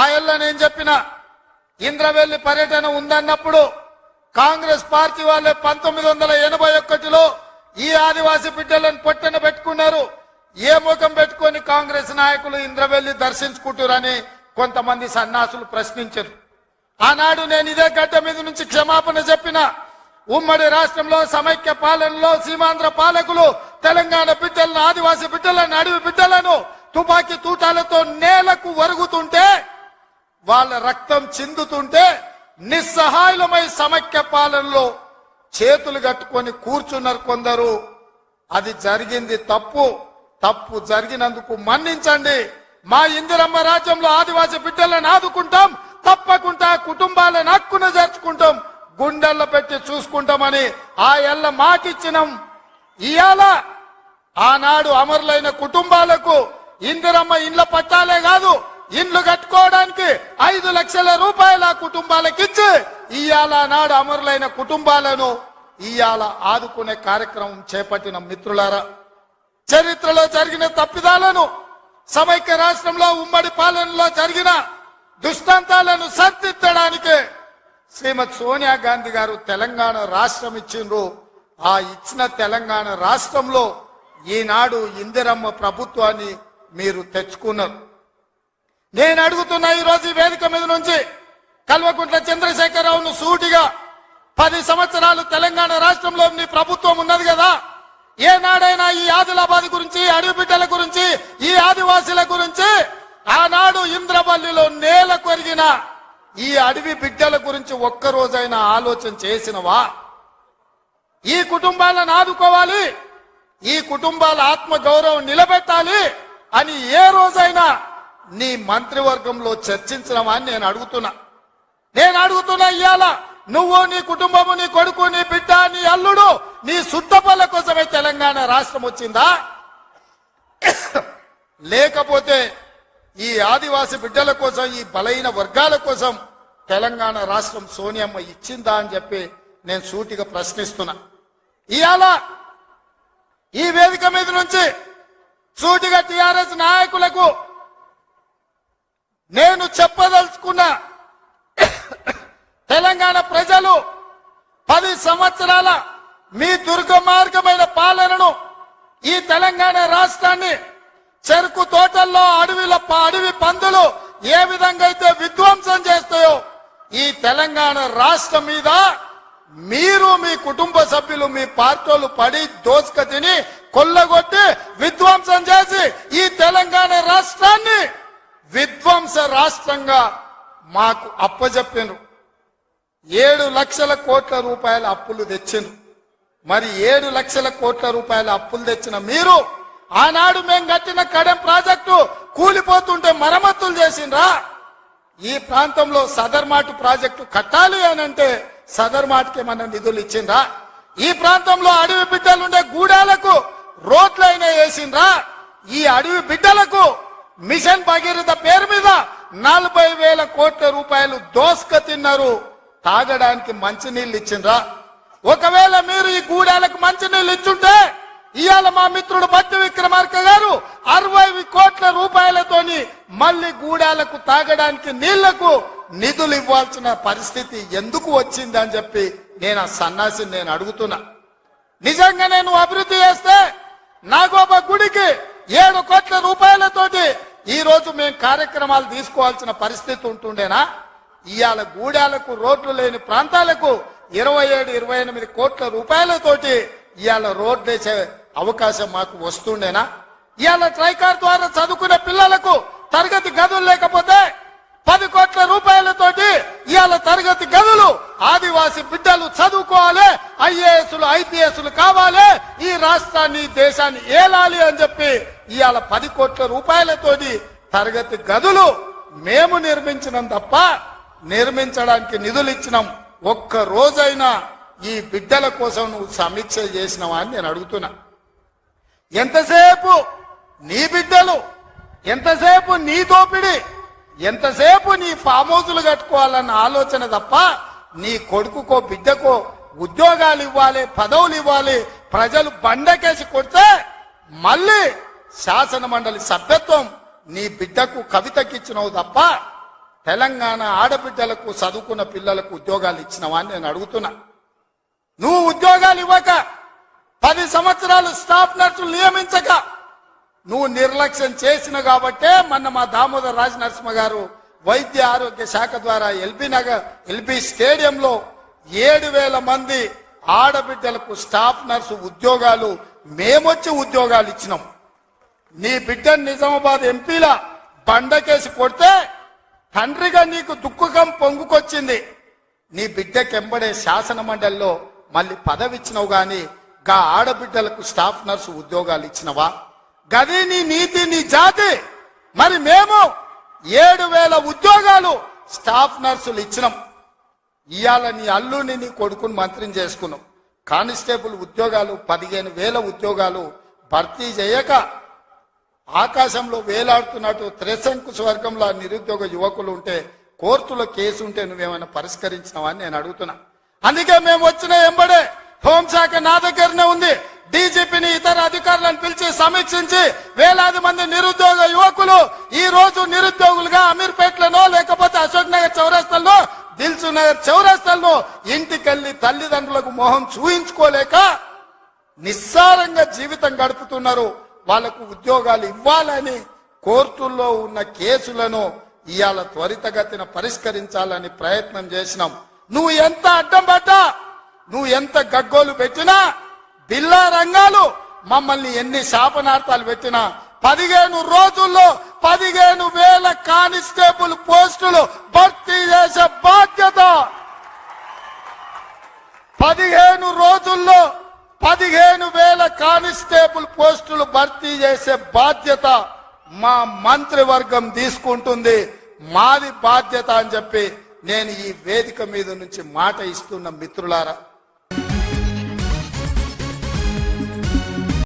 ఆయల్లో నేను చెప్పిన ఇంద్రవెల్లి పర్యటన ఉందన్నప్పుడు కాంగ్రెస్ పార్టీ వాళ్ళే పంతొమ్మిది వందల ఎనభై ఒకటిలో ఈ ఆదివాసి బిడ్డలను పొట్టన పెట్టుకున్నారు. ఏ ముఖం పెట్టుకొని కాంగ్రెస్ నాయకులు ఇంద్రవెల్లి దర్శించుకుంటారని కొంతమంది సన్నాసులు ప్రశ్నించారు. ఆనాడు నేను ఇదే గడ్డ మీద నుంచి క్షమాపణ చెప్పిన ఉమ్మడి రాష్ట్రంలో సమైక్య పాలనలో సీమాంధ్ర పాలకులు తెలంగాణ బిడ్డలను ఆదివాసీ బిడ్డలను అడవి బిడ్డలను తుపాకీ తూటాలతో నేలకు వరుగుతుంటే వాళ్ళ రక్తం చిందుతుంటే నిస్సహాయులమై సమైక్య పాలనలో చేతులు కట్టుకొని కూర్చున్నారు కొందరు. అది జరిగింది తప్పు. తప్పు జరిగినందుకు మన్నించండి. మా ఇందిరమ్మ రాజ్యంలో ఆదివాసీ బిడ్డలను ఆదుకుంటాం. తప్పకుండా కుటుంబాలను హక్కున జరుచుకుంటాం. గుండెల్లో పెట్టి చూసుకుంటామని ఆ ఎల్ల మాటిచ్చినాం. ఇయాల ఆనాడు అమరులైన కుటుంబాలకు ఇందిరమ్మ ఇండ్ల పట్టాలే కాదు ఇండ్లు కట్టుకోవడానికి ఐదు లక్షల రూపాయల కుటుంబాలకిచ్చి ఇయాల నాడు అమరులైన కుటుంబాలను ఇయాల ఆదుకునే కార్యక్రమం చేపట్టిన మిత్రులారా చరిత్రలో జరిగిన తప్పిదాలను సమైక్య రాష్ట్రంలో ఉమ్మడి పాలనలో జరిగిన దుష్టాంతాలను సరిదిద్దడానికి శ్రీమతి సోనియా గాంధీ గారు తెలంగాణ రాష్ట్రం ఇచ్చిండ్రు. ఆ ఇచ్చిన తెలంగాణ రాష్ట్రంలో ఈనాడు ఇందిరమ్మ ప్రభుత్వాన్ని మీరు తెచ్చుకున్నారు. నేను అడుగుతున్నా ఈ రోజు ఈ వేదిక మీద నుంచి కల్వకుంట్ల చంద్రశేఖరరావును సూటిగా పది సంవత్సరాలు తెలంగాణ రాష్ట్రంలో నీ ప్రభుత్వం ఉన్నది కదా. ఏనాడైనా ఈ ఆదిలాబాద్ గురించి అడవి బిడ్డల గురించి ఈ ఆదివాసీల గురించి ఆనాడు ఇంద్రవల్లిలో నేల కొరిగిన ఈ అడవి బిడ్డల గురించి ఒక్కరోజైనా ఆలోచన చేసినవా? ఈ కుటుంబాలను ఆదుకోవాలి. ఈ కుటుంబాల ఆత్మ గౌరవం నిలబెట్టాలి అని ఏ రోజైనా నీ మంత్రివర్గంలో చర్చించడమా అని నేను అడుగుతున్నా. నేను అడుగుతున్నా ఇవాళ నువ్వు నీ కుటుంబము నీ కొడుకు నీ బిడ్డ నీ అల్లుడు నీ సుట్టపల్ల కోసమే తెలంగాణ రాష్ట్రం వచ్చిందా? లేకపోతే ఈ ఆదివాసి బిడ్డల కోసం ఈ బలైన వర్గాల కోసం తెలంగాణ రాష్ట్రం సోనియమ్మ ఇచ్చిందా అని చెప్పి నేను సూటిగా ప్రశ్నిస్తున్నా. ఇవాళ ఈ వేదిక మీద నుంచి సూటిగా టిఆర్ఎస్ నాయకులకు నేను చెప్పదలుచుకున్న తెలంగాణ ప్రజలు పది సంవత్సరాల మీ దుర్గమార్గమైన పాలనను ఈ తెలంగాణ రాష్ట్రాన్ని చెరుకు తోటల్లో అడవిల అడవి పందులు ఏ విధంగా అయితే విధ్వంసం చేస్తాయో ఈ తెలంగాణ రాష్ట్రం మీద మీరు మీ కుటుంబ సభ్యులు మీ పార్టీలు పడి దోసుక తిని కొల్లగొట్టి విధ్వంసం చేసి ఈ తెలంగాణ రాష్ట్రాన్ని విధ్వంస రాష్ట్రంగా మాకు అప్పజెప్పినారు. ఏడు లక్షల కోట్ల రూపాయల అప్పులు తెచ్చిండ్రు. మరి ఏడు లక్షల కోట్ల రూపాయల అప్పులు తెచ్చిన మీరు ఆనాడు మేము కట్టిన కడెం ప్రాజెక్టు కూలిపోతుంటే మరమ్మతులు చేసిండ్రా. ఈ ప్రాంతంలో సదర్మాటు ప్రాజెక్టు కట్టాలి అని అంటే సదర్మాటుకి ఏమన్నా నిధులు ఇచ్చిండ్రా? ఈ ప్రాంతంలో అడవి బిడ్డలుండే గూడాలకు రోడ్లైనా వేసిండ్రా? ఈ అడవి బిడ్డలకు మిషన్ భగీరథ పేరు మీద నలభై వేల కోట్ల రూపాయలు దోసుక తిన్నారు. తాగడానికి మంచినీళ్ళు ఇచ్చిండ్రా. ఒకవేళ మీరు ఈ గూడాలకు మంచినీళ్ళు ఇచ్చుంటే ఇవాళ మా మిత్రుడు భట్టి విక్రమార్క గారు అరవై కోట్ల రూపాయలతోని మళ్ళీ గూడాలకు తాగడానికి నీళ్ళకు నిధులు ఇవ్వాల్సిన పరిస్థితి ఎందుకు వచ్చింది అని చెప్పి నేను ఆ సన్నాసిని నేను అడుగుతున్నా. నిజంగా నేను అభివృద్ధి చేస్తే నాగోబ గుడికి ఏడు కోట్ల రూపాయలతోటి ఈరోజు మేము కార్యక్రమాలు తీసుకోవాల్సిన పరిస్థితి ఉంటుండేనా? ఇవాళ గూడాలకు రోడ్లు లేని ప్రాంతాలకు ఇరవై ఏడు ఇరవై ఎనిమిది కోట్ల రూపాయలతోటి ఇవాళ రోడ్లు వేసే అవకాశం మాకు వస్తుండేనా? ఇవాళ ట్రైకార్ ద్వారా చదువుకునే పిల్లలకు తరగతి గదులు లేకపోతే పది కోట్ల రూపాయలతోటి ఇవాళ తరగతి గదులు ఆదివాసి బిడ్డలు చదువుకోవాలి ఐఏఎస్లు ఐపీఎస్లు కావాలి. ఈ రాష్ట్రాన్ని దేశాన్ని ఏలాలి అని చెప్పి ఇవాళ పది కోట్ల రూపాయలతోటి తరగతి గదులు మేము నిర్మించినాం తప్ప నిర్మించడానికి నిధులు ఇచ్చినాం. ఒక్క రోజైనా ఈ బిడ్డల కోసం నువ్వు సమీక్ష చేసినావా అని నేను అడుగుతున్నా. ఎంతసేపు నీ బిడ్డలు ఎంతసేపు నీ దోపిడి ఎంతసేపు నీ ఫామ్ హౌజులు కట్టుకోవాలన్న ఆలోచన తప్ప నీ కొడుకుకో బిడ్డకో ఉద్యోగాలు ఇవ్వాలి పదవులు ఇవ్వాలి ప్రజలు బండకేసి కొడితే మళ్ళీ శాసన మండలి సభ్యత్వం నీ బిడ్డకు కవితకిచ్చినవు తప్ప తెలంగాణ ఆడబిడ్డలకు చదువుకున్న పిల్లలకు ఉద్యోగాలు ఇచ్చినవా అని నేను అడుగుతున్నా. నువ్వు ఉద్యోగాలు ఇవ్వక పది సంవత్సరాలు స్టాఫ్ నర్సులు నియమించక నువ్వు నిర్లక్ష్యం చేసిన కాబట్టే మొన్న మా దామోదర్ రాజ నరసింహ గారు వైద్య ఆరోగ్య శాఖ ద్వారా ఎల్బీ నగర్ ఎల్బీ స్టేడియంలో ఏడు వేల మంది ఆడబిడ్డలకు స్టాఫ్ నర్సు ఉద్యోగాలు మేమొచ్చి ఉద్యోగాలు ఇచ్చినాం. నీ బిడ్డ నిజామాబాద్ ఎంపీల బండకేసి కొడితే తండ్రిగా నీకు దుఃఖకం పొంగుకొచ్చింది. నీ బిడ్డకెంబడే శాసన మండలిలో మళ్ళీ పదవి ఇచ్చినావు గాని గా ఆడబిడ్డలకు స్టాఫ్ నర్సు ఉద్యోగాలు ఇచ్చినవా? గది నీ నీతి నీ జాతి. మరి మేము ఏడు వేల ఉద్యోగాలు స్టాఫ్ నర్సులు ఇచ్చినాం. ఇవాళ నీ అల్లుని నీ కొడుకుని మంత్రిని చేసుకున్నాం. కానిస్టేబుల్ ఉద్యోగాలు పదిహేను వేల ఉద్యోగాలు భర్తీ చేయక ఆకాశంలో వేలాడుతున్నట్టు త్రిశంకు స్వర్గంలో నిరుద్యోగ యువకులు ఉంటే కోర్టులో కేసు ఉంటే నువ్వేమైనా పరిష్కరించినావా అని నేను అడుగుతున్నా. అందుకే మేము వచ్చిన ఎంబడే హోంశాఖ నా దగ్గరనే ఉంది. డీజీపీని ఇతర అధికారులను పిలిచి సమీక్షించి వేలాది మంది నిరుద్యోగ యువకులు ఈ రోజు నిరుద్యోగులుగా అమీర్పేట్లనో లేకపోతే అశోక్ నగర్ చౌరస్తల్లో దిల్సు నగర్ చౌరస్తల్లో ఇంటికెళ్ళి తల్లిదండ్రులకు మొహం చూయించుకోలేక నిస్సారంగా జీవితం గడుపుతున్నారు. వాళ్ళకు ఉద్యోగాలు ఇవ్వాలని కోర్టుల్లో ఉన్న కేసులను ఇవాళ త్వరితగతిన పరిష్కరించాలని ప్రయత్నం చేసినాం. నువ్వు ఎంత అడ్డం పడ్డా? నువ్వు ఎంత గగ్గోలు పెట్టినా బిల్లా రంగాలు. మమ్మల్ని ఎన్ని శాపనార్థాలు పెట్టినా పదిహేను రోజుల్లో పదిహేను వేల కానిస్టేబుల్ పోస్టులు భర్తీ చేసే బాధ్యత. పదిహేను రోజుల్లో పదిహేను వేల కానిస్టేబుల్ పోస్టులు భర్తీ చేసే బాధ్యత మా మంత్రివర్గం తీసుకుంటుంది. మాది బాధ్యత అని చెప్పి నేను ఈ వేదిక మీద నుంచి మాట ఇస్తున్న మిత్రులారా.